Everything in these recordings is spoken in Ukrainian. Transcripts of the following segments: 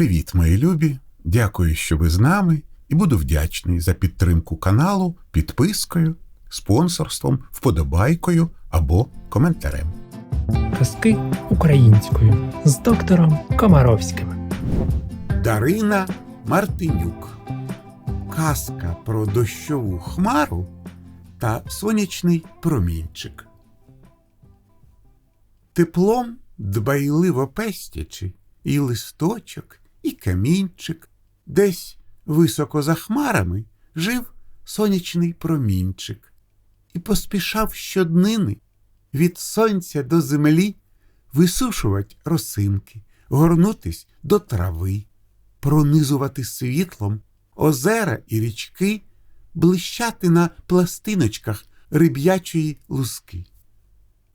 Привіт, мої любі! Дякую, що ви з нами, і буду вдячний за підтримку каналу підпискою, спонсорством, вподобайкою або коментарем. Казки українською з доктором Комаровським. Дарина Мартинюк. Казка про дощову хмару та сонячний промінчик. Теплом дбайливо пестячи і листочок, і камінчик, десь високо за хмарами жив сонячний промінчик і поспішав щоднини від сонця до землі висушувати росинки, горнутись до трави, пронизувати світлом озера і річки, блищати на пластиночках риб'ячої луски.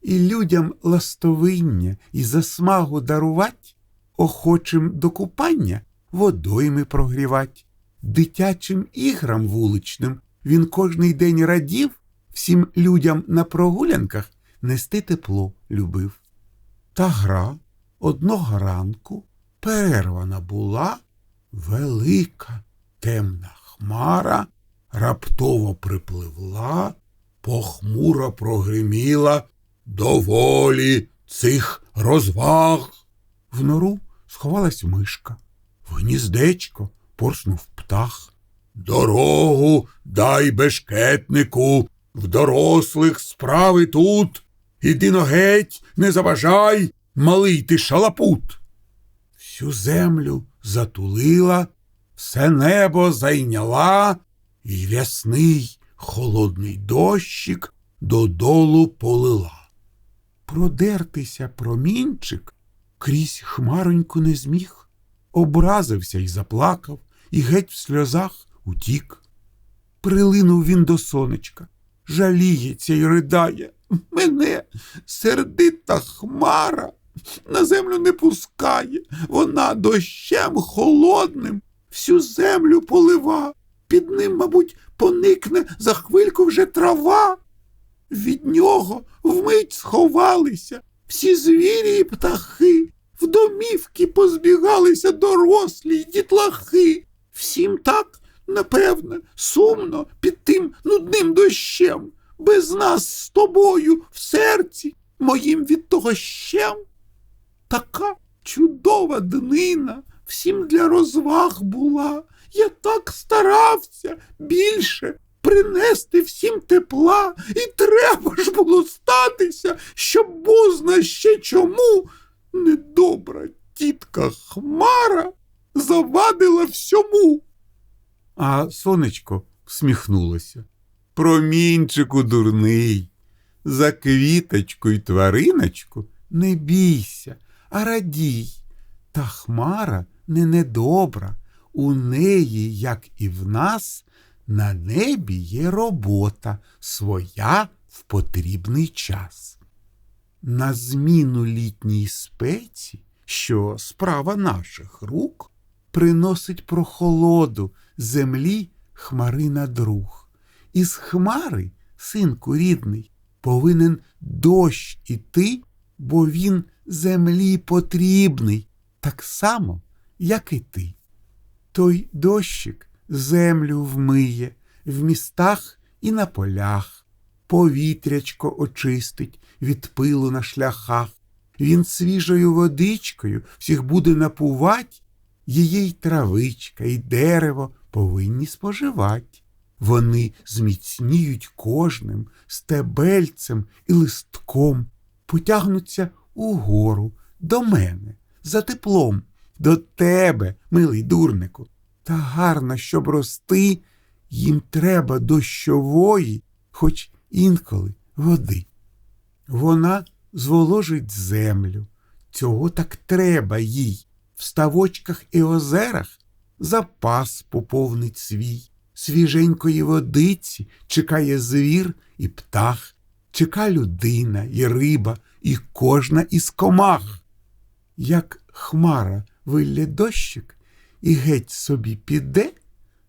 І людям ластовиння і засмагу дарувать, охочим до купання водойми прогрівать, дитячим іграм вуличним він кожний день радів, всім людям на прогулянках нести тепло любив. Та гра одного ранку перервана була велика темна хмара, раптово припливла, похмуро прогриміла доволі цих розваг. В нору сховалась мишка, в гніздечко порснув птах. Дорогу дай бешкетнику, в дорослих справи тут. Іди но геть, не заважай, малий ти шалапут. Всю землю затулила, все небо зайняла, і рясний холодний дощик додолу полила. Продертися промінчик крізь хмароньку не зміг, образився й заплакав, і геть в сльозах утік. Прилинув він до сонечка, жаліється й ридає. Мене сердита хмара на землю не пускає, вона дощем холодним всю землю полива, під ним, мабуть, поникне за хвильку вже трава. Від нього вмить сховалися всі звірі і птахи, домівки позбігалися дорослі й дітлахи. Всім так, напевне, сумно під тим нудним дощем, без нас з тобою в серці моїм від того щем. Така чудова днина всім для розваг була. Я так старався більше принести всім тепла, і треба ж було статися, щоб бозна ще чому недобра тітка Хмара завадила всьому. А сонечко всміхнулося. Промінчику дурний, за квіточку й твариночку не бійся, а радій. Та хмара не недобра, у неї, як і в нас, на небі є робота своя в потрібний час. На зміну літній спеці, що справа наших рук, приносить прохолоду землі хмарина друг. Із хмари, синку рідний, повинен дощ іти, бо він землі потрібний, так само, як і ти. Той дощик землю вмиє в містах і на полях, повітрячко очистить від пилу на шляхах. Він свіжою водичкою всіх буде напувать, її й травичка, і дерево повинні споживать. Вони зміцніють кожним стебельцем і листком, потягнуться угору до мене за теплом, до тебе, милий дурнику. Та гарно, щоб рости, їм треба дощової, хоч інколи води. Вона зволожить землю. Цього так треба їй. В ставочках і озерах запас поповнить свій. Свіженької водиці чекає звір і птах, чека людина і риба, і кожна із комах. Як хмара вилє дощик і геть собі піде,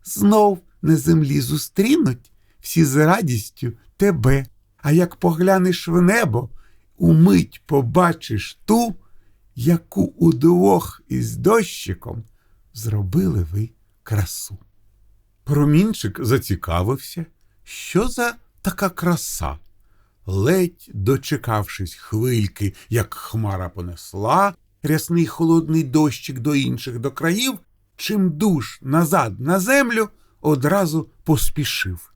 знов на землі зустрінуть всі з радістю тебе. А як поглянеш в небо, умить побачиш ту, яку удвох із дощиком зробили ви красу. Промінчик зацікавився, що за така краса. Ледь дочекавшись хвильки, як хмара понесла рясний холодний дощик до інших до країв, чим душ назад на землю одразу поспішив.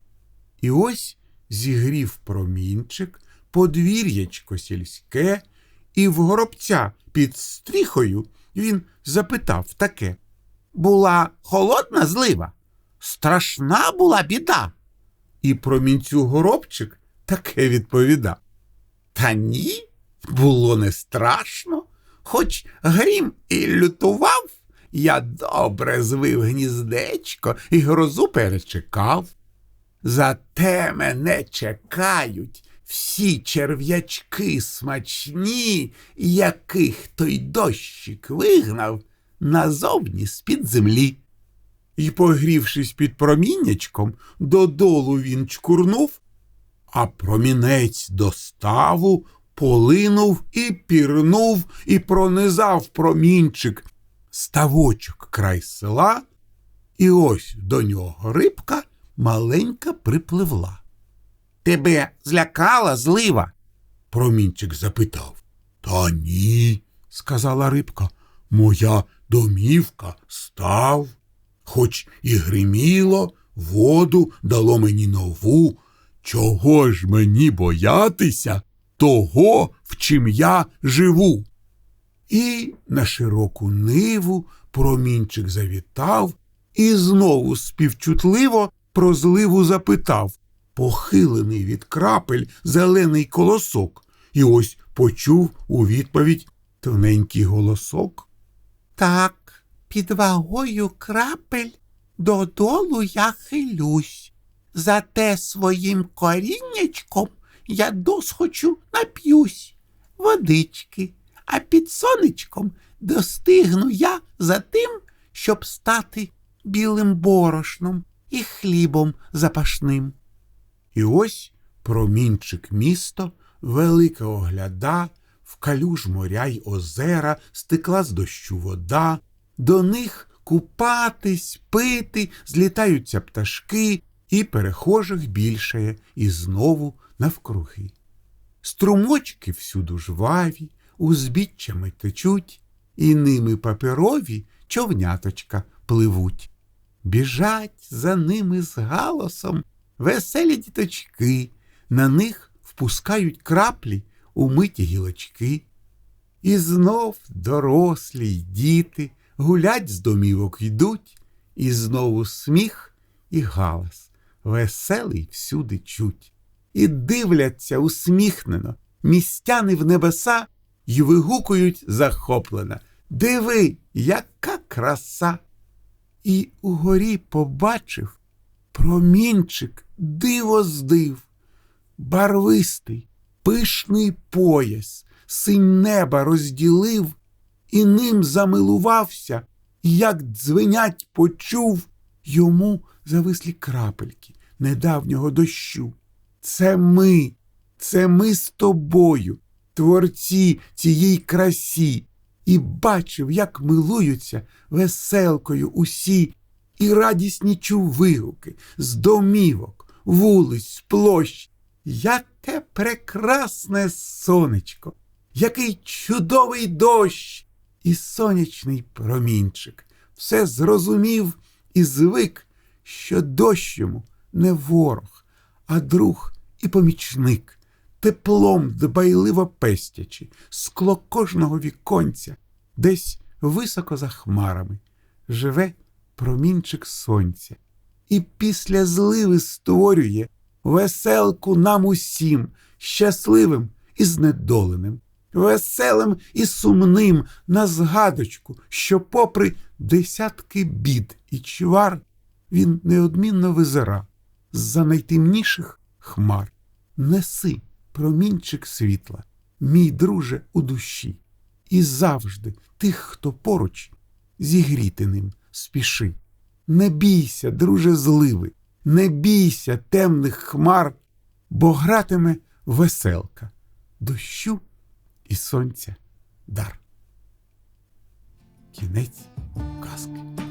І ось зігрів промінчик, подвір'ячко сільське, і в горобця під стріхою він запитав таке. Була холодна злива, страшна була біда. І промінцю горобчик таке відповідав. Та ні, було не страшно, хоч грім і лютував, я добре звив гніздечко і грозу перечекав. Зате мене чекають всі черв'ячки смачні, яких той дощик вигнав назовні з-під землі. І, погрівшись під проміннячком, додолу він чкурнув, а промінець до ставу полинув і пірнув, і пронизав промінчик ставочок край села, і ось до нього рибка маленька припливла. Тебе злякала злива? Промінчик запитав. Та ні, сказала рибка, моя домівка став. Хоч і гриміло, воду дало мені нову. Чого ж мені боятися того, в чим я живу? І на широку ниву промінчик завітав і знову співчутливо про зливу запитав, похилений від крапель зелений колосок, і ось почув у відповідь тоненький голосок. Так, під вагою крапель додолу я хилюсь. Зате своїм коріннячком я досхочу нап'юсь водички, а під сонечком достигну я за тим, щоб стати білим борошном і хлібом запашним. І ось промінчик місто, велике огляда, в калюж моря й озера стекла з дощу вода, до них купатись, пити, злітаються пташки, і перехожих більшає, і знову навкруги. Струмочки всюду жваві, узбіччями течуть, і ними паперові човняточка пливуть. Біжать за ними з галасом веселі діточки, на них впускають краплі умиті гілочки. І знов дорослі й діти гулять з домівок йдуть, і знову сміх і галас веселий всюди чуть. І дивляться усміхнено містяни в небеса й вигукують захоплено. Диви, яка краса! І угорі побачив промінчик диво здив, барвистий, пишний пояс, синь неба розділив, і ним замилувався, і як дзвенять почув, йому завислі крапельки недавнього дощу. Це ми, це ми з тобою, творці цієї красі, і бачив, як милуються веселкою усі, і радісні чув вигуки з домівок, вулиць, площ. Яке прекрасне сонечко, який чудовий дощ, і сонячний промінчик. Все зрозумів і звик, що дощ йому не ворог, а друг і помічник, теплом дбайливо пестячи, скло кожного віконця, десь високо за хмарами, живе промінчик сонця, і після зливи створює веселку нам усім, щасливим і знедоленим, веселим і сумним на згадочку, що, попри десятки бід і чвар, він неодмінно визира з-за найтемніших хмар. Неси промінчик світла, мій друже у душі, і завжди тих, хто поруч, зігріти ним спіши. Не бійся, друже, зливи, не бійся темних хмар, бо гратиме веселка, дощу і сонця дар. Кінець казки.